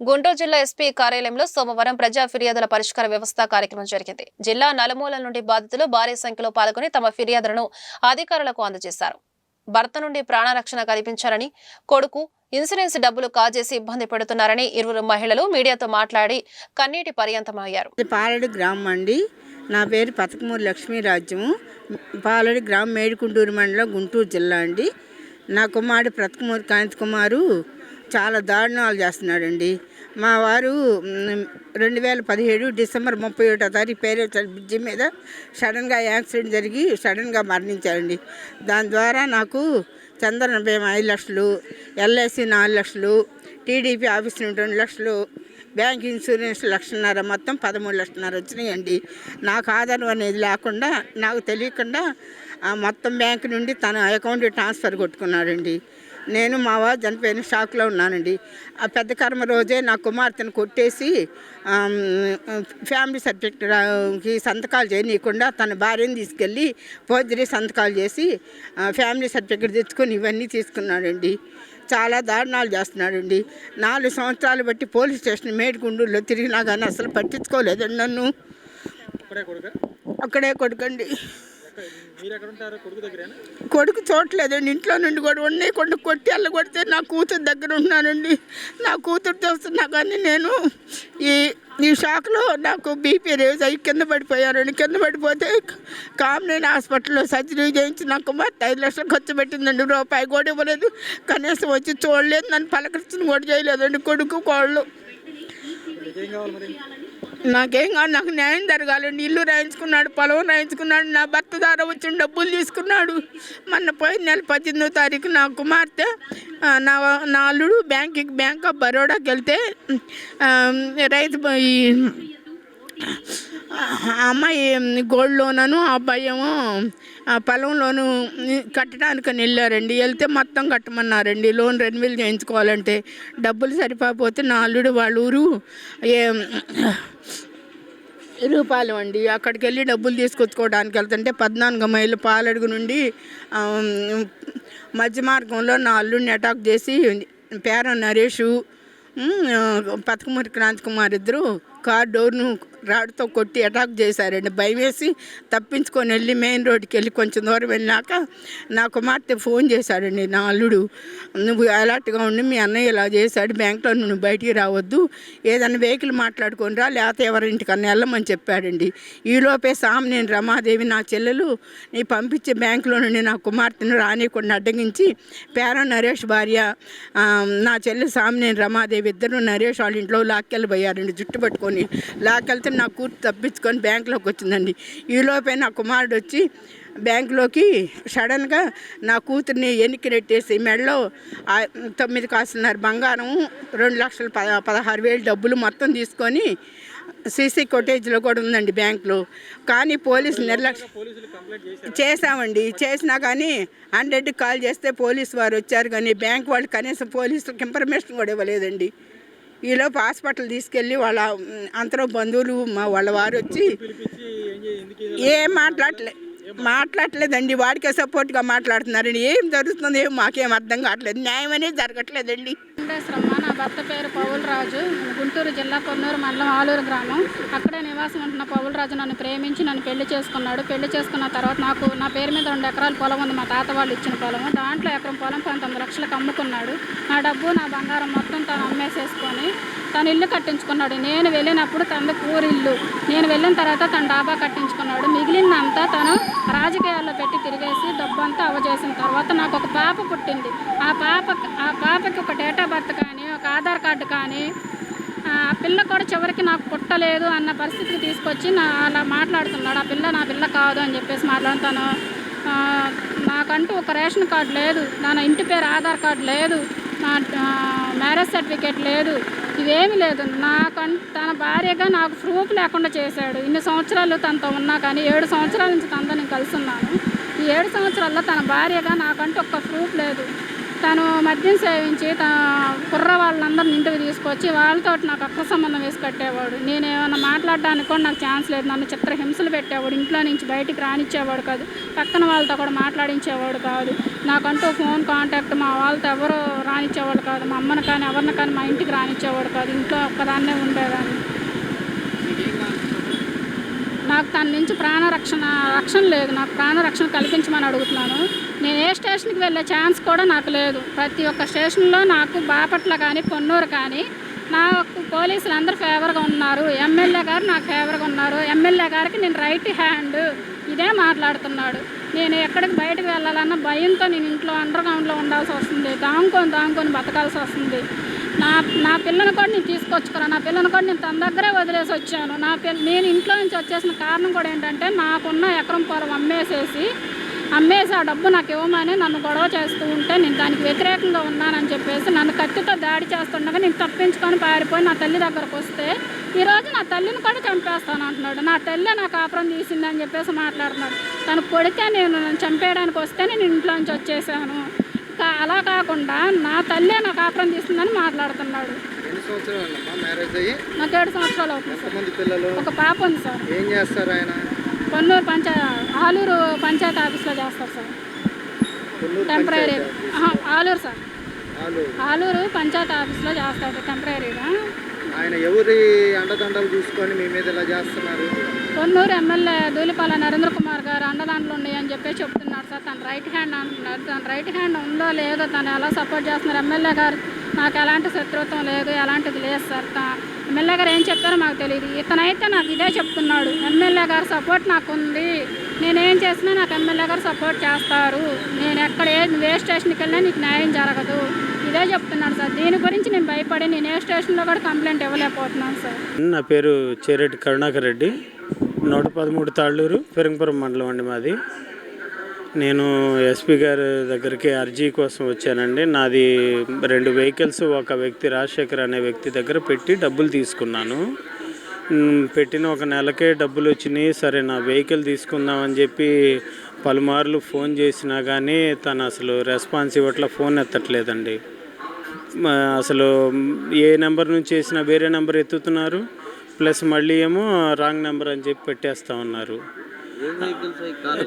గుంటూరు జిల్లా ఎస్పీ కార్యాలయంలో సోమవారం ప్రజా ఫిర్యాదుల పరిష్కార వ్యవస్థ కార్యక్రమం జరిగింది. జిల్లా నలుమూలల నుండి బాధితులు భారీ సంఖ్యలో పాల్గొని తమ ఫిర్యాదులను అధికారులకు అందజేశారు. భర్త నుండి ప్రాణరక్షణ కల్పించారని కొడుకు ఇన్సూరెన్స్ డబ్బులు కాజేసి ఇబ్బంది పెడుతున్నారని ఇరువురు మహిళలు మీడియాతో మాట్లాడి కన్నీటి పర్యంతమయ్యారు. ఇది పాలడి గ్రామం అండి. నా పేరు పతకమూరు లక్ష్మీరాజ్యము పాలడి గ్రామం మేడికుంటూరు మండలం గుంటూరు జిల్లా అండి. నా కుమారుడు ప్రతకమూరి కాంతి కుమారు. చాలా దారుణాలు చేస్తున్నాడండి. మా వారు రెండు వేల పదిహేడు డిసెంబర్ ముప్పై ఒకటో తారీఖు పేరేచల్ బ్రిడ్జి మీద సడన్గా యాక్సిడెంట్ జరిగి సడన్గా మరణించారండి. దాని ద్వారా నాకు చంద్రన బీమా ఐదు లక్షలు ఎల్ఐసి నాలుగు లక్షలు టీడీపీ ఆఫీస్ నుండి రెండు లక్షలు బ్యాంక్ ఇన్సూరెన్స్ లక్షన్నర మొత్తం పదమూడు లక్షన్నర వచ్చినాయండి. నాకు ఆధారం అనేది లేకుండా నాకు తెలియకుండా ఆ మొత్తం బ్యాంక్ నుండి తన అకౌంట్ ట్రాన్స్ఫర్ కొట్టుకున్నాడండి. నేను మా వారు చనిపోయిన షాక్లో ఉన్నానండి. ఆ పెద్ద కర్మ రోజే నా కుమార్తెను కొట్టేసి ఫ్యామిలీ సర్టిఫికెట్కి సంతకాలు చేయనీయకుండా తన భార్యని తీసుకెళ్ళి పోజరీ సంతకాలు చేసి ఫ్యామిలీ సర్టిఫికెట్ తెచ్చుకొని ఇవన్నీ తీసుకున్నాడండి. చాలా దారుణాలు చేస్తున్నాడండి. నాలుగు సంవత్సరాలు బట్టి పోలీస్ స్టేషన్ మేడిగుండూరులో తిరిగినా కానీ అసలు పట్టించుకోలేదండి నన్ను. అక్కడే కొడుకండి. కొడుకు చూడలేదండి ఇంట్లో నుండి కూడా ఉన్నాయి కొండ కొట్టి అల్ల కొడితే నా కూతురు దగ్గర ఉన్నానండి నా కూతురు చూస్తున్నా కానీ నేను ఈ ఈ షాక్లో నాకు బీపీ రేజ్ అయ్యి కింద పడిపోయానండి. కింద పడిపోతే కామినేని హాస్పిటల్లో సర్జరీ చేయించి నా కుమార్తె ఐదు లక్షలు ఖర్చు పెట్టిందండి. రూపాయి కూడా ఇవ్వలేదు. కనీసం వచ్చి చూడలేదు. నన్ను పలకరించిన కూడా చేయలేదండి కొడుకు కోళ్ళు. నాకేం కాదు నాకు న్యాయం జరగాలండి ఇల్లు రాయించుకున్నాడు పొలం రాయించుకున్నాడు నా భర్త ద్వారా వచ్చిన డబ్బులు తీసుకున్నాడు. మొన్న పోయిన నెల పద్దెనిమిదో తారీఖు నా కుమార్తె నా నా అల్లుడు బ్యాంక్కి బ్యాంక్ ఆఫ్ బరోడాకి వెళ్తే రైతు ఈ అమ్మాయి గోల్డ్ లోనను ఆ అబ్బాయి ఏమో ఆ పొలం కట్టడానికని వెళ్ళారండి. వెళ్తే మొత్తం కట్టమన్నారండి. లోన్ రెన్యువల్ చేయించుకోవాలంటే డబ్బులు సరిపోతే నా అల్లుడు వాళ్ళ ఊరు ఏ రూపాయలు అండి. అక్కడికి వెళ్ళి డబ్బులు తీసుకొచ్చుకోవడానికి వెళ్తుంటే పద్నాలుగు మైళ్ళు పాలడుగు నుండి మధ్య మార్గంలో నా అల్లుడిని అటాక్ చేసి పేర నరేషు ఉమ్, పతకమూరి క్రాంతి కుమార్ ఇద్దరు కార్ డోర్ను రాడ్తో కొట్టి అటాక్ చేశారండి. భయం వేసి తప్పించుకొని వెళ్ళి మెయిన్ రోడ్కి వెళ్ళి కొంచెం దూరం వెళ్ళాక నా కుమార్తె ఫోన్ చేశాడండి. నా అల్లుడు నువ్వు అలర్ట్గా ఉండి మీ అన్నయ్య ఇలా చేశాడు బ్యాంక్లో నువ్వు బయటికి రావద్దు. ఏదైనా వెహికల్ మాట్లాడుకొని రా లేకపోతే ఎవరింటికన్నా వెళ్ళమని చెప్పాడండి. ఈలోపే సామినేని రమాదేవి నా చెల్లెలు నీ పంపించే బ్యాంకులో నుండి నా కుమార్తెను రానియకుండా అడ్డగించి పేర నరేష్ భార్య నా చెల్లి సామినేని రమాదేవి ఇద్దరు నరేష్ వాళ్ళ ఇంట్లో లాక్కెళ్ళిపోయారండి జుట్టు పట్టుకొని లాక్కెళ్తే నా కూతురు తప్పించుకొని బ్యాంకులోకి వచ్చిందండి. ఈలోపే నా కుమారుడు వచ్చి బ్యాంకులోకి సడన్గా నా కూతుర్ని ఎనికి నెట్టేసి మెడలో తొమ్మిది కాస్తున్నారు బంగారం రెండు లక్షల పద పదహారు వేలు డబ్బులు మొత్తం తీసుకొని సీసీ కొటేజ్లో కూడా ఉందండి బ్యాంకులో. కానీ పోలీసు నిర్లక్ష్యం చేశామండి. చేసామండి చేసినా కానీ హండ్రెడ్కి కాల్ చేస్తే పోలీసు వారు వచ్చారు కానీ బ్యాంక్ వాళ్ళు కనీసం పోలీసులకు ఇన్ఫర్మేషన్ కూడా ఇవ్వలేదండి. ఈలోపు హాస్పిటల్ తీసుకెళ్ళి వాళ్ళ మ్, అంతలో బంధువులు మా వాళ్ళ వారు వచ్చి ఏం మాట్లాడలే మాట్లాడలేదండి వాడికే సపోర్ట్గా మాట్లాడుతున్నారండి ఏం జరుగుతుందో ఏం మాకేం అర్థం కావట్లేదు. న్యాయం అనేది జరగట్లేదండి. నా భర్త పేరు పౌలరాజు. గుంటూరు జిల్లా కొన్నూరు మండలం ఆలూరు గ్రామం. అక్కడే నివాసం ఉంటున్న పౌలరాజు నన్ను ప్రేమించి నన్ను పెళ్ళి చేసుకున్నాడు. పెళ్ళి చేసుకున్న తర్వాత నాకు నా పేరు మీద రెండు ఎకరాల పొలం ఉంది. మా తాత వాళ్ళు ఇచ్చిన పొలం దాంట్లో ఎకరం పొలం పంతొమ్మిది లక్షలకు అమ్ముకున్నాడు. నా డబ్బు నా బంగారం మొత్తం అమ్మేసేసుకొని తను ఇల్లు కట్టించుకున్నాడు. నేను వెళ్ళినప్పుడు తనది కూరిల్లు ఇల్లు. నేను వెళ్ళిన తర్వాత తన డాబా కట్టించుకున్నాడు. మిగిలిందంతా తను రాజకీయాల్లో పెట్టి తిరిగేసి డబ్బంతా అవజేసిన తర్వాత నాకు ఒక పాప పుట్టింది. ఆ పాప ఆ పాపకి ఒక డేట్ ఆఫ్ బర్త్ కానీ ఒక ఆధార్ కార్డు కానీ ఆ పిల్ల కూడా చివరికి నాకు పుట్టలేదు అన్న పరిస్థితికి తీసుకొచ్చి నా అలా మాట్లాడుతున్నాడు. ఆ పిల్ల నా పిల్ల కాదు అని చెప్పేసి మాట్లాడుతాను నాకంటూ ఒక రేషన్ కార్డు లేదు. నా ఇంటి పేరు ఆధార్ కార్డు లేదు. నా మ్యారేజ్ సర్టిఫికేట్ లేదు. ఇవేమీ లేదు. నాకం తన భార్యగా నాకు ప్రూఫ్ లేకుండా చేశాడు. ఇన్ని సంవత్సరాలు తనతో ఉన్నా కానీ ఏడు సంవత్సరాల నుంచి తనతో నేను కలిసి ఉన్నాను ఈ ఏడు సంవత్సరాల్లో తన భార్యగా నాకంటూ ఒక్క ప్రూఫ్ లేదు. తను మద్యం సేవించి తన కుర్ర వాళ్ళందరిని ఇంటికి తీసుకొచ్చి వాళ్ళతో నాకు అక్ర సంబంధం వేసి కట్టేవాడు. నేను ఏమైనా మాట్లాడడానికి కూడా నాకు ఛాన్స్ లేదు. నన్ను చిత్ర హింసలు పెట్టేవాడు. ఇంట్లో నుంచి బయటికి రానిచ్చేవాడు కాదు. పక్కన వాళ్ళతో కూడా మాట్లాడించేవాడు కాదు. నాకంటూ ఫోన్ కాంటాక్ట్ మా వాళ్ళతో ఎవరు రానిచ్చేవాడు కాదు. మా అమ్మని కానీ ఎవరిని కానీ మా ఇంటికి రానిచ్చేవాడు కాదు. ఇంట్లో ఒక్కదాన్నే ఉండేదాన్ని. నాకు తన నుంచి ప్రాణరక్షణ రక్షణ లేదు. నాకు ప్రాణరక్షణ కల్పించమని అడుగుతున్నాను. నేను ఏ స్టేషన్కి వెళ్ళే ఛాన్స్ కూడా నాకు లేదు. ప్రతి ఒక్క స్టేషన్లో నాకు బాపట్ల కానీ పొన్నూరు కానీ నాకు పోలీసులు అందరూ ఫేవర్గా ఉన్నారు. ఎమ్మెల్యే గారు నాకు ఫేవర్గా ఉన్నారు. ఎమ్మెల్యే గారికి నేను రైట్ హ్యాండ్ ఇదే మాట్లాడుతున్నాడు. నేను ఎక్కడికి బయటకు వెళ్ళాలన్న భయంతో నేను ఇంట్లో అండర్ గ్రౌండ్లో ఉండాల్సి వస్తుంది. దాముకొని దాముకొని బతకాల్సి వస్తుంది. నా నా పిల్లని కూడా నేను తీసుకొచ్చుకున్నాను నా పిల్లని కూడా నేను తన దగ్గరే వదిలేసి వచ్చాను. నా పిల్ల నేను ఇంట్లో నుంచి వచ్చేసిన కారణం కూడా ఏంటంటే నాకున్న ఎకరం పొలం అమ్మేసేసి అమ్మేసి ఆ డబ్బు నాకు ఇవ్వమని నన్ను గొడవ చేస్తూ ఉంటే నేను దానికి వ్యతిరేకంగా ఉన్నానని చెప్పేసి నన్ను కత్తితో దాడి చేస్తుండగా నేను తప్పించుకొని పారిపోయి నా తల్లి దగ్గరకు వస్తే ఈరోజు నా తల్లిని కూడా చంపేస్తాను అంటున్నాడు. నా తల్లి నా కాపురం తీసిందని చెప్పేసి మాట్లాడుతున్నాడు. తను కొడితే నేను నన్ను చంపేయడానికి వస్తే నేను ఇంట్లో నుంచి వచ్చేసాను అలా కాకుండా నా తల్లే నా కాపురం తీసిందని మాట్లాడుతున్నాడు. నాకు ఏడు సంవత్సరాలు అవుతుంది ఒక పాప ఉంది సార్. ఏం చేస్తారు ఆయన? కొన్నూరు పంచా ఆలూరు పంచాయతీ ఆఫీస్లో చేస్తారు sir. Temporary Aluru sir. Aluru. Panchayati ఆఫీస్లో చేస్తాడు టెంపరీగా ఆయన ఎవరి అండదండలు చూసుకొని మీ మీద ఇలా చేస్తున్నారు? కొన్నూరు ఎమ్మెల్యే దూలిపాల నరేంద్ర కుమార్ గారు అండదాంట్లో ఉన్నాయి అని చెప్పి చెప్తున్నారు సార్. తన రైట్ హ్యాండ్ అంటున్నారు. తన రైట్ హ్యాండ్ ఉందో లేదో తను ఎలా సపోర్ట్ చేస్తున్నారు? ఎమ్మెల్యే గారు నాకు ఎలాంటి శత్రుత్వం లేదు ఎలాంటిది లేదు సార్. ఎమ్మెల్యే గారు ఏం చెప్పారో మాకు తెలియదు ఇతనైతే నాకు ఇదే చెప్తున్నాడు. ఎమ్మెల్యే గారు సపోర్ట్ నాకు ఉంది. నేనేం చేసినా నాకు ఎమ్మెల్యే గారు సపోర్ట్ చేస్తారు. నేను ఎక్కడ ఏ ఏ స్టేషన్కి వెళ్ళినా నీకు న్యాయం జరగదు. ఇదే చెప్తున్నాను సార్. దీని గురించి నేను భయపడి నేను ఏ స్టేషన్లో కూడా కంప్లైంట్ ఇవ్వలేకపోతున్నాను సార్. నా పేరు చేరెడ్డి కరుణాకర్ రెడ్డి. నూట పదమూడు తాళ్ళూరు పెరంగపురం మండలం అండి మాది. నేను ఎస్పీ గారి దగ్గరికి అర్జీ కోసం వచ్చానండి. నాది రెండు వెహికల్స్ ఒక వ్యక్తి రాజశేఖర్ అనే వ్యక్తి దగ్గర పెట్టి డబ్బులు తీసుకున్నాను. పెట్టిన ఒక నెలకే డబ్బులు వచ్చినాయి. సరే నా వెహికల్ తీసుకుందామని చెప్పి పలుమార్లు ఫోన్ చేసినా కానీ తను అసలు రెస్పాన్స్ ఇవ్వట్ల ఫోన్ ఎత్తట్లేదండి. అసలు ఏ నెంబర్ నుంచి వేసినా వేరే నెంబర్ ఎత్తుతున్నారు. ప్లస్ మళ్ళీ ఏమో రాంగ్ నెంబర్ అని చెప్పి పెట్టేస్తా ఉన్నారు.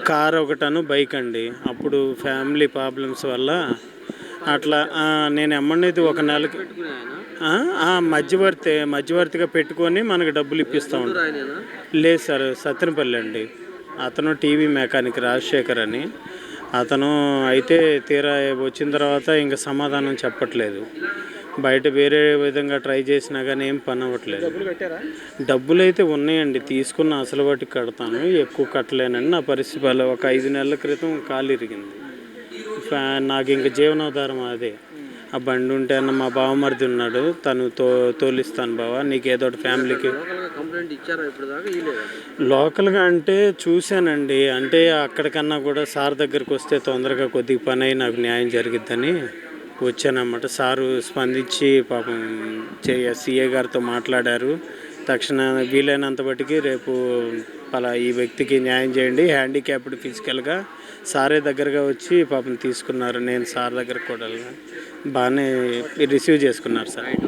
కార్ ఒకటను బైక్ అండి. అప్పుడు ఫ్యామిలీ ప్రాబ్లమ్స్ వల్ల అట్లా నేను ఎమ్మనేది ఒక నెలకి మధ్యవర్తి మధ్యవర్తిగా పెట్టుకొని మనకి డబ్బులు ఇప్పిస్తూ ఉంటాం లేదు సార్ సత్యనపల్లి అండి. అతను టీవీ మెకానిక్ రాజశేఖర్ అని. అతను అయితే తీరా వచ్చిన తర్వాత ఇంకా సమాధానం చెప్పట్లేదు. బయట వేరే విధంగా ట్రై చేసినా కానీ ఏం పని అవ్వట్లేదు. డబ్బులు అయితే ఉన్నాయండి. తీసుకున్న అసలు వాటి కడతాను. ఎక్కువ కట్టలేనండి నా పరిస్థితి. ఒక ఐదు నెలల క్రితం కాలు ఇరిగింది. నాకు ఇంకా జీవనాధారం అదే. ఆ బండి ఉంటే అన్న మా బావమరిది ఉన్నాడు. తను తో తోలిస్తాను బావ. నీకు ఏదో ఒకటి ఫ్యామిలీకి. లోకల్గా అంటే చూశానండి. అంటే అక్కడికన్నా కూడా సార్ దగ్గరికి వస్తే తొందరగా కొద్దిగా పని అయి నాకు న్యాయం జరిగిద్దని వచ్చానమాట సారు స్పందించి పాపం సిఏ గారితో మాట్లాడారు. తక్షణ వీలైనంత బట్టికి రేపు పలా ఈ వ్యక్తికి న్యాయం చేయండి. హ్యాండిక్యాప్డ్ ఫిజికల్గా సారే దగ్గరగా వచ్చి పాపం తీసుకున్నారు. నేను సార్ దగ్గరకు కూడా బాగానే రిసీవ్ చేసుకున్నారు సార్.